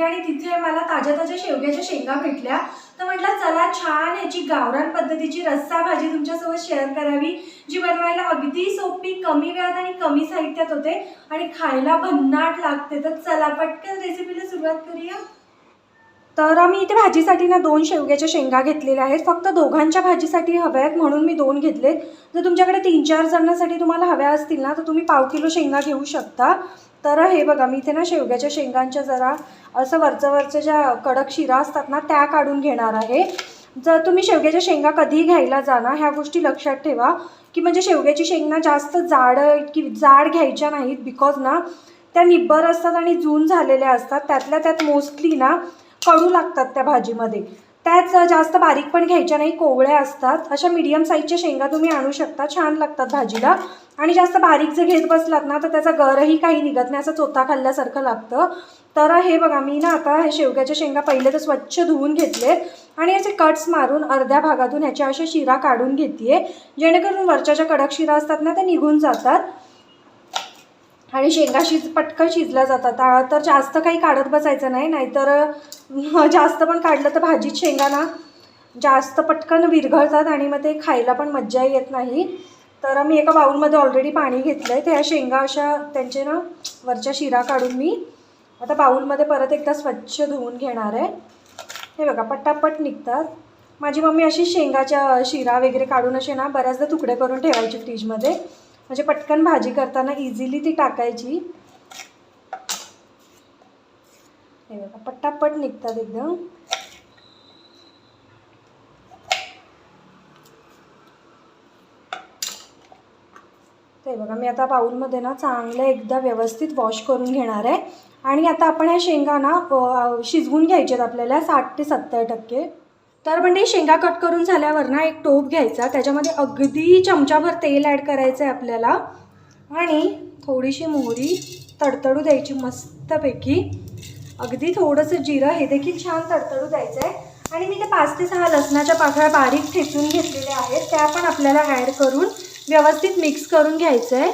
होती आणि तिथे मला ताज्या ताज्या शेवग्याच्या शेंगा भेटल्या. तर म्हटलं चला छान याची गावरान पद्धतीची रस्सा भाजी तुमच्यासोबत शेअर करावी जी बनवायला अगदी सोपी कमी वेळात आणि कमी साहित्यात होते आणि खायला भन्नाट लागते. तर चला पटकन रेसिपीला सुरुवात करूया. तर मी इथे भाजीसाठी ना दोन शेवग्याच्या शेंगा घेतलेल्या आहेत. फक्त दोघांच्या भाजीसाठी हव्या आहेत म्हणून मी दोन घेतलेत. जर तुमच्याकडे तीन चार जणांसाठी तुम्हाला हव्या असतील ना तर तुम्ही पाव किलो शेंगा घेऊ शकता. तर हे बघा मी इथे ना शेवग्याच्या शेंगांच्या जरा असं वरचं वरचं ज्या कडक शिरा असतात ना त्या काढून घेणार आहे. जर तुम्ही शेवग्याच्या शेंगा कधीही घ्यायला जाणार ह्या गोष्टी लक्षात ठेवा की म्हणजे शेवग्याची शेंगा जास्त जाड की जाड घ्यायच्या नाहीत बिकॉज ना त्या निब्बर असतात आणि जून झालेल्या असतात. त्यातल्या त्यात मोस्टली ना कडू लागतात त्या भाजीमध्ये. त्याच जास्त बारीक पण घ्यायच्या नाही कोवळ्या असतात. अशा मीडियम साईजच्या शेंगा तुम्ही आणू शकता. छान लागतात भाजीला. आणि जास्त बारीक जर घेत बसलात ना तर त्याचा गरही काही निघत नाही. असं चोथा खाल्ल्यासारखं लागतं. तर हे बघा मी ना आता हे शेवग्याच्या शेंगा पहिले तर स्वच्छ धुवून घेतले आणि याचे कट्स मारून अर्ध्या भागातून ह्याच्या अशा शिरा काढून घेते जेणेकरून वरच्या ज्या कडक शिरा असतात ना त्या निघून जातात. आणि शेंगा शिज पटकन शिजल्या जातात. तर जास्त काही काढत बसायचं नाही नाहीतर जास्त पण काढलं तर भाजीत शेंगा ना जास्त पटकन विरघळतात आणि मग ते खायला पण मज्जा येत नाही. तर मी एका बाऊलमध्ये ऑलरेडी पाणी घेतलं आहे त्या शेंगा अशा त्यांचे ना वरच्या शिरा काढून मी आता बाऊलमध्ये परत एकदा स्वच्छ धुवून घेणार आहे. हे बघा पटापट निघतात. माझी मम्मी अशी शेंगाच्या शिरा वगैरे काढून असे ना बऱ्याचदा तुकडे करून ठेवायचे फ्रीजमध्ये म्हणजे पटकन भाजी करताना इझिली ती टाकायची. हे बघा पटापट निघतात एकदम. ते बघा मी आता बाऊलमध्ये ना चांगलं एकदा व्यवस्थित वॉश करून घेणार आहे. आणि आता आपण ह्या शेंगा ना शिजवून घ्यायच्यात आपल्याला साठ ते सत्तर टक्के. तर म्हणजे शेंगा कट करून झाल्यावर ना एक टोप घ्यायचा त्याच्यामध्ये अगदी चमचाभर तेल ॲड करायचं आहे आपल्याला. आणि थोडीशी मोहरी तडतडू द्यायची मस्तपैकी. अगदी थोडंसं जिरं हे देखील छान तडतडू द्यायचं आहे आणि मी ते पाच ते सहा लसणाच्या पाकळ्या बारीक ठेचून घेतलेल्या आहेत. त्या पण आपल्याला ॲड करून व्यवस्थित मिक्स करून घ्यायचं आहे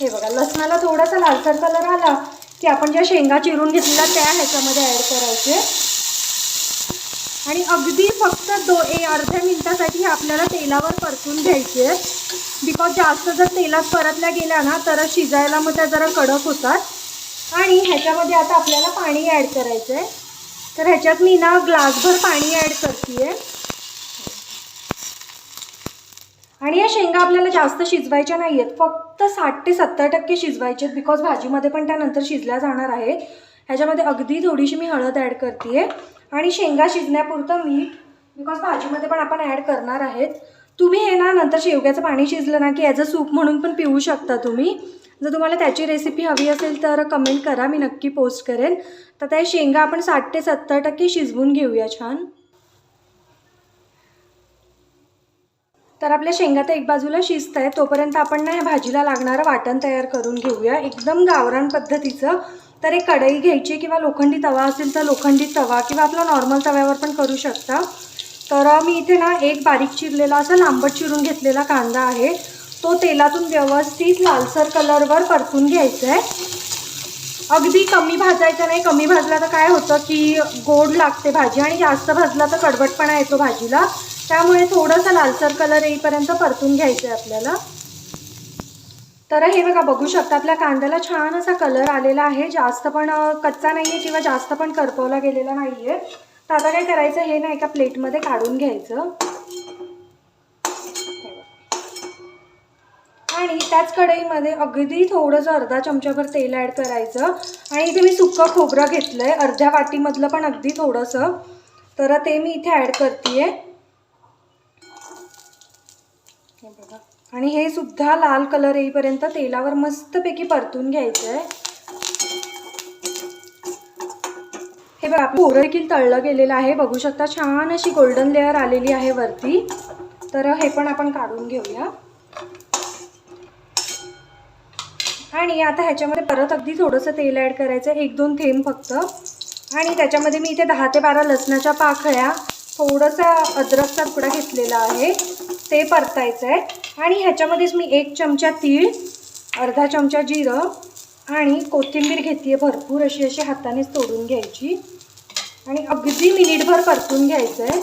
हे बघा लसणाला थोडासा लालसर कलर आला की आपण ज्या शेंगा चिरून घेतलेल्या त्या ह्याच्यामध्ये ॲड करायचे. आणि अगदी फक्त दो ए अर्ध्या मिनिटासाठी हे आपल्याला तेलावर परतून घ्यायचे. बिकॉज जास्त जर तेलात परतल्या गेल्या ना तर शिजायला मग त्या जरा कडक होतात. आणि ह्याच्यामध्ये आता आपल्याला पाणी ॲड करायचं आहे तर ह्याच्यात मी ना ग्लासभर पाणी ॲड करते आहे आणि या शेंगा आपल्याला जास्त शिजवायच्या नाही आहेत फक्त साठ ते सत्तर टक्के शिजवायचे आहेत बिकॉज भाजीमध्ये पण त्यानंतर शिजल्या जाणार आहे. ह्याच्यामध्ये अगदी थोडीशी मी हळद ॲड करते आणि शेंगा शिजण्यापुरतं मीठ बिकॉज भाजीमध्ये पण आपण ॲड करणार आहेत. तुम्ही हे ना नंतर शेवग्याचं पाणी शिजलं ना की ॲज अ सूप म्हणून पण पिऊ शकता तुम्ही. जर तुम्हाला त्याची रेसिपी हवी असेल तर कमेंट करा मी नक्की पोस्ट करेन. तर त्या शेंगा आपण साठ ते सत्तर टक्के शिजवून घेऊया छान. तर आपल्या शेंगा तर एक बाजूला शिजत आहे तोपर्यंत आपण ना ह्या भाजीला लागणारं वाटण तयार करून घेऊया. एकदम गावरान पद्धतीचं. तर एक कढई घ्यायची किंवा लोखंडी तवा असेल तर लोखंडी तवा किंवा आपला नॉर्मल तव्यावर पण करू शकता. तर मी इथे ना एक बारीक चिरलेला असं लांबट चिरून घेतलेला कांदा आहे. तो तेलातून व्यवस्थित लालसर कलरवर परतून घ्यायचा आहे अगदी कमी भाजायचं नाही. कमी भाजला तर काय होतं की गोड लागते भाजी आणि जास्त भाजला तर कडबटपणा येतो भाजीला. त्यामुळे थोडंसं लालसर कलर येईपर्यंत परतून घ्यायचं आहे आपल्याला. तर हे बघा बघू शकता आपल्या कांद्याला छान असा कलर आलेला आहे. जास्त पण कच्चा नाही आहे किंवा जास्त पण करपवला गेलेला नाही आहे तर आता काय करायचं हे ना एका प्लेटमध्ये काढून घ्यायचं. आणि त्याच कढईमध्ये अगदी थोडंसं अर्धा चमच्याभर तेल ॲड करायचं. आणि इथे मी सुक्कं खोबरं घेतलं आहे अर्ध्या वाटीमधलं पण अगदी थोडंसं. तर ते मी इथे ॲड करते आहे हे बघा आणि हे सुद्धा लाल कलर येईपर्यंत तेलावर मस्तपैकी परतून घ्यायचं आहे हे बघा आपलं खोबरं देखील तळलं गेलेलं आहे. बघू शकता छान अशी गोल्डन लेअर आलेली आहे वरती. तर हे पण आपण काढून घेऊया. आणि आता ह्याच्यामध्ये परत अगदी थोडंसं तेल ॲड करायचं. एक दोन थेंब फक्त. आणि त्याच्यामध्ये मी इथे दहा ते बारा लसणाच्या पाखळ्या थोडंसं अद्रकचा तुकडा घेतलेला आहे. ते परतायचं आहे. आणि ह्याच्यामध्येच मी एक चमचा तीळ अर्धा चमचा जिरं आणि कोथिंबीर घेते आहे भरपूर अशी अशी हातानेच तोडून घ्यायची. आणि अगदी मिनिटभर परतून घ्यायचं आहे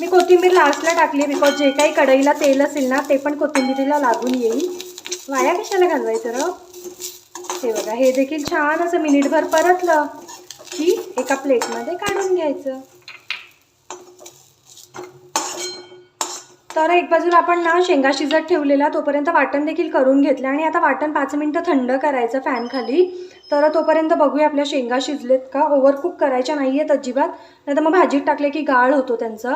मी कोथिंबीर लास्टला टाकली आहे बिकॉज जे काही कढईला तेल असेल ना ते पण कोथिंबीरीला लागून येईल. वाया कशाला घालवायचं र? हे बघा हे देखील छान असं मिनिटभर परतलं की एका प्लेटमध्ये काढून घ्यायचं. तर एक बाजूला आपण ना शेंगा शिजत ठेवलेला तोपर्यंत वाटण देखील करून घेतलं आणि आता वाटण पाच मिनटं थंड करायचं फॅनखाली तर तोपर्यंत बघूया आपल्या शेंगा शिजलेत का? ओव्हरकुक करायच्या नाही आहेत अजिबात. नाही तर मग भाजीत टाकले की गाळ होतो त्यांचा.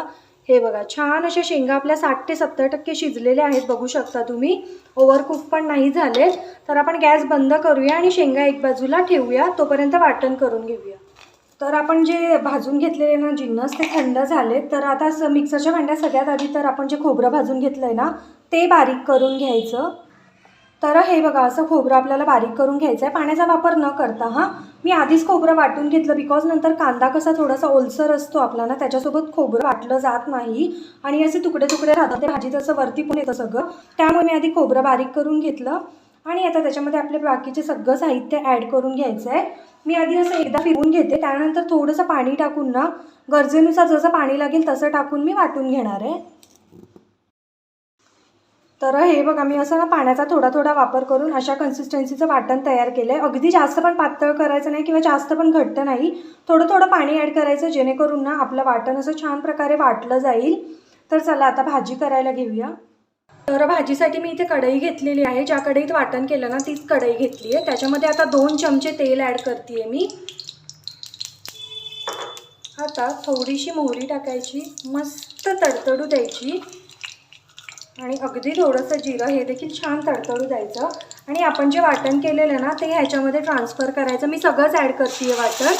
हे बघा छान अशा शेंगा आपल्या साठ ते सत्तर टक्के शिजलेल्या आहेत बघू शकता तुम्ही. ओव्हरकुक पण नाही झाले तर आपण गॅस बंद करूया आणि शेंगा एक बाजूला ठेवूया. तोपर्यंत वाटण करून घेऊया. तर आपण जे भाजून घेतलेले ना जिन्नस ते थंड झाले तर आता स मिक्सरच्या भांड्यात सगळ्यात आधी तर आपण जे खोबरं भाजून घेतलं आहे ना ते बारीक करून घ्यायचं. तर हे बघा असं खोबरं आपल्याला बारीक करून घ्यायचं आहे पाण्याचा वापर न करता हां मी आधीच खोबरं वाटून घेतलं बिकॉज नंतर कांदा कसा थोडासा ओलसर असतो आपला ना त्याच्यासोबत खोबरं वाटलं जात नाही. आणि असे तुकडे तुकडे राहतात ते भाजीत असं वरती पण येतं सगळं. त्यामुळे मी आधी खोबरं बारीक करून घेतलं. आणि आता त्याच्यामध्ये आपले बाकीचे सगळं साहित्य ॲड करून घ्यायचं आहे मी आधी असं एकदा फिरवून घेते त्यानंतर थोडंसं पाणी टाकून ना गरजेनुसार जसं पाणी लागेल तसं टाकून मी वाटून घेणार आहे. तर हे बघा मी असं ना पाण्याचा थोडा थोडा वापर करून अशा कन्सिस्टन्सीचं वाटण तयार केलं आहे अगदी जास्त पण पातळ करायचं नाही किंवा जास्त पण घट्ट नाही. थोडं थोडं पाणी ॲड करायचं जेणेकरून ना आपलं वाटण असं छान प्रकारे वाटलं जाईल. तर चला आता भाजी करायला घेऊया. तर भाजीसाठी मी इथे कढई घेतलेली आहे. ज्या कढईत वाटण केलं ना तीच कढई घेतली आहे त्याच्यामध्ये आता दोन चमचे तेल ॲड करते मी. आता थोडीशी मोहरी टाकायची मस्त तडतडू द्यायची. आणि अगदी थोडंसं जिरं हे देखील छान तडतडू द्यायचं. आणि आपण जे वाटण केलेलं ना ते ह्याच्यामध्ये ट्रान्सफर करायचं. मी सगळंच ॲड करते आहे वाटण.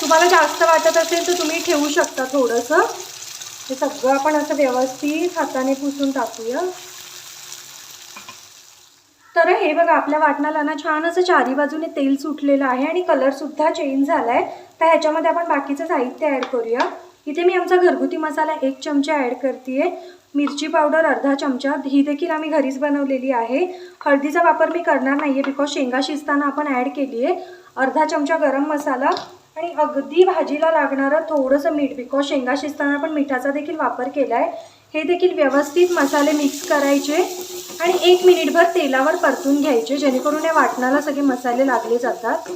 तुम्हाला जास्त वाटत असेल तर तुम्ही ठेवू शकता थोडंसं. हे सगळं आपण असं व्यवस्थित हाताने पुसून टाकूया. तर हे बघा आपल्या वाटणाला ना छान असं चारी बाजूने तेल सुटलेलं आहे आणि कलरसुद्धा चेंज झाला आहे तर ह्याच्यामध्ये आपण बाकीचं साहित्य ॲड करूया. इथे मी आमचा घरगुती मसाला एक चमचा ॲड करते मिरची पावडर अर्धा चमचा. ही देखील आम्ही घरीच बनवलेली आहे. हळदीचा वापर मी करणार नाही आहे बिकॉज शेंगा शिजताना आपण ॲड केली आहे अर्धा चमचा गरम मसाला. आणि अगदी भाजीला लागणारं थोडंसं मीठ बिकॉज शेंगा शिजताना आपण मिठाचा देखील वापर केला आहे हे देखील व्यवस्थित मसाले मिक्स करायचे आणि एक मिनिटभर तेलावर परतून घ्यायचे जेणेकरून या वाटणाला सगळे मसाले लागले जातात.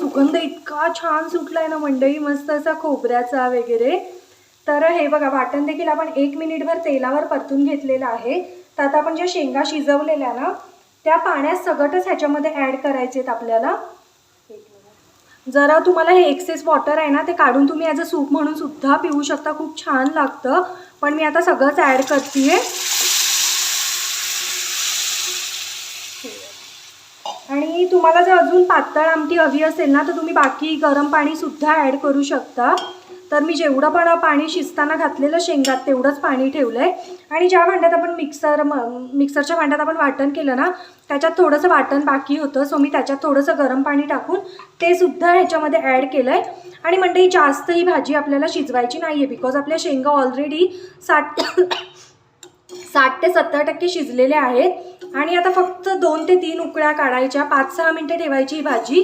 सुगंध इतका छान सुटलाय ना मंडई मस्त असा खोबऱ्याचा वगैरे. तर हे बघा वाटण देखील आपण एक मिनिटभर तेलावर परतून घेतलेलं आहे. तर आता आपण ज्या शेंगा शिजवलेल्या ना त्या पाण्यात सगटच ह्याच्यामध्ये ॲड करायचे आहेत आपल्याला. जरा तुम्हाला हे एक्सेस वॉटर आहे ना ते काढून तुम्ही ॲज अ सूप म्हणून सुद्धा पिऊ शकता. खूप छान लागतं. पण मी आता सगळंच ॲड करते आणि तुम्हाला जर अजून पातळ आमटी हवी असेल ना तर तुम्ही बाकी गरम पाणीसुद्धा ॲड करू शकता. तर मी जेवढं पण पाणी शिजताना घातलेलं शेंगात तेवढंच पाणी ठेवलं आहे आणि ज्या भांड्यात आपण मिक्सर म मिक्सरच्या भांड्यात आपण वाटण केलं ना त्याच्यात थोडंसं वाटण बाकी होतं. सो मी त्याच्यात थोडंसं गरम पाणी टाकून ते सुद्धा ह्याच्यामध्ये ॲड केलं आहे आणि म्हणजे जास्त ही भाजी आपल्याला शिजवायची नाही आहे बिकॉज आपल्या शेंगा ऑलरेडी साठ साठ ते सत्तर टक्के शिजलेले आहेत. आणि आता फक्त दोन ते तीन उकळ्या काढायच्या. पाच सहा मिनटं ठेवायची ही भाजी.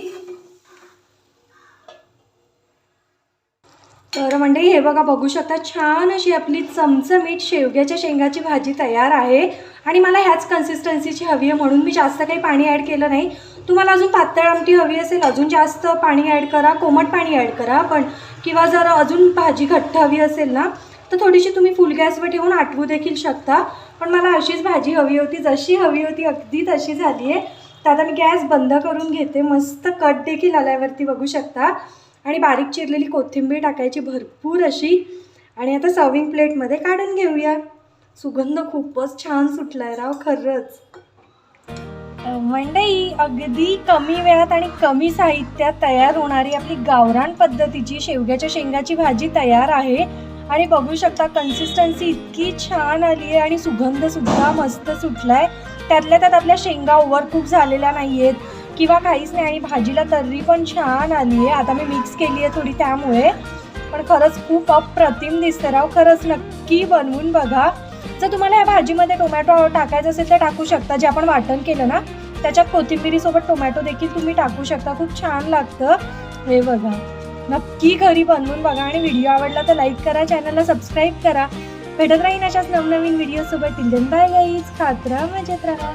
तर मंडळी हे बघा बघू शकता छान अशी आपली चमचमीट शेवग्याच्या शेंगाची भाजी तयार आहे. आणि मला ह्याच कन्सिस्टन्सीची हवी आहे म्हणून मी जास्त काही पाणी ॲड केलं नाही. तुम्हाला अजून पातळ आमटी हवी असेल अजून जास्त पाणी ॲड करा कोमट पाणी ॲड करा पण किंवा जर अजून भाजी घट्ट हवी असेल ना तर थोडीशी तुम्ही फुल गॅसवर ठेवून आटवू देखील शकता. पण मला अशीच भाजी हवी होती जशी हवी होती अगदी तशी झाली आहे तर आता मी गॅस बंद करून घेते. मस्त कट देखील आल्यावरती बघू शकता. आणि बारीक चिरलेली कोथिंबीर टाकायची भरपूर अशी. आणि आता सर्विंग प्लेटमध्ये काढून घेऊया. सुगंध खूपच छान सुटला आहे राव खरंच. मंडई अगदी कमी वेळात आणि कमी साहित्यात तयार होणारी आपली गावरान पद्धतीची शेवग्याच्या शेंगाची भाजी तयार आहे. आणि बघू शकता कन्सिस्टन्सी इतकी छान आली आहे आणि सुगंध सुद्धा मस्त सुटलाय. त्यातल्या त्यात आपल्या शेंगा ओव्हरकूक झालेल्या नाही आहेत किंवा काहीच नाही आणि भाजीला तर्री पण छान आली आहे. आता मी मिक्स केली आहे थोडी त्यामुळे. पण खरंच खूप अप्रतिम दिसतं राव खरंच नक्की बनवून बघा. जर तुम्हाला या भाजीमध्ये टोमॅटो टाकायचं असेल तर टाकू शकता. जे आपण वाटण केलं ना त्याच्यात कोथिंबिरीसोबत टोमॅटो देखील तुम्ही टाकू शकता. खूप छान लागतं. हे बघा. नक्की घरी बनवून बघा आणि व्हिडिओ आवडला तर लाईक करा चॅनलला सबस्क्राईब करा. भेटत राहीन अशाच नवनवीन व्हिडिओसोबत टिल बाय गाईज खात राहा मजेत राहा.